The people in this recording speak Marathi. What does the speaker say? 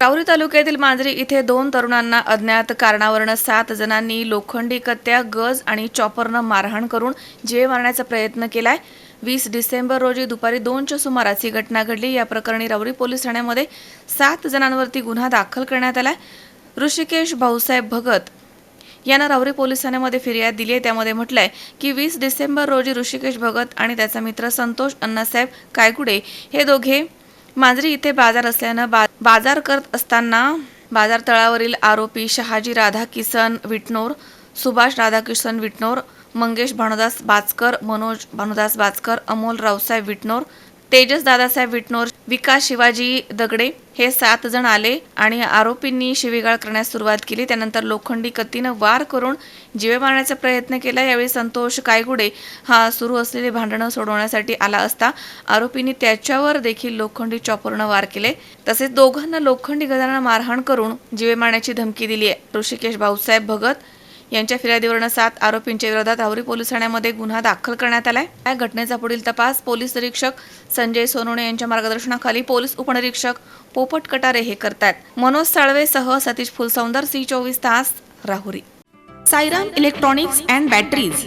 राहुरी तालुक्यातील मांजरी इथे दोन तरुणांना अज्ञात कारणावरनं सात जणांनी लोखंडी कत्त्या गज आणि चॉपरनं मारहाण करून जीवे मारण्याचा प्रयत्न केलाय. वीस डिसेंबर रोजी दुपारी दोनच्या सुमारास ही घटना घडली. या प्रकरणी राहुरी पोलीस ठाण्यामध्ये सात जणांवरती गुन्हा दाखल करण्यात आलाय. ऋषिकेश भाऊसाहेब भगत यानं राहुरी पोलीस ठाण्यामध्ये फिर्याद दिली आहे त्यामध्ये म्हटलंय की वीस डिसेंबर रोजी ऋषिकेश भगत आणि त्याचा मित्र संतोष अण्णासाहेब कायगुडे हे दोघे मांजरी इथे बाजार असल्यानं बा बाजार करत असताना बाजार तळावरील आरोपी शहाजी राधा किसन विटनोर सुभाष राधाकिशन विटनोर मंगेश भानुदास बाचकर मनोज भानुदास बाचकर अमोल रावसाहेब विटनोर तेजस दादासाहेब विटनोर विकास शिवाजी दगडे हे सात जण आले आणि आरोपींनी शिवीगाळ करण्यास सुरुवात केली. त्यानंतर लोखंडी कत्तीनं वार करून जीवे मारण्याचा प्रयत्न केला. यावेळी संतोष कायगुडे हा सुरू असलेली भांडणं सोडवण्यासाठी आला असता आरोपींनी त्याच्यावर देखील लोखंडी चॉपरनं वार केले. तसेच दोघांना लोखंडी गजानं मारहाण करून जीवे मारण्याची धमकी दिली आहे. ऋषिकेश भाऊसाहेब भगत यांच्या फिर्यादीवरनं सात आरोपींच्या विरोधात राहुरी पोलीस ठाण्यामध्ये गुन्हा दाखल करण्यात आलाय. या घटनेचा पुढील तपास पोलीस निरीक्षक संजय सोनवणे यांच्या मार्गदर्शनाखाली पोलीस उपनिरीक्षक पोपट कटारे हे करतायत. मनोज साळवे सह सतीश फुलसौंदर सी चोवीस तास Rahuri. Sairam electronics and batteries.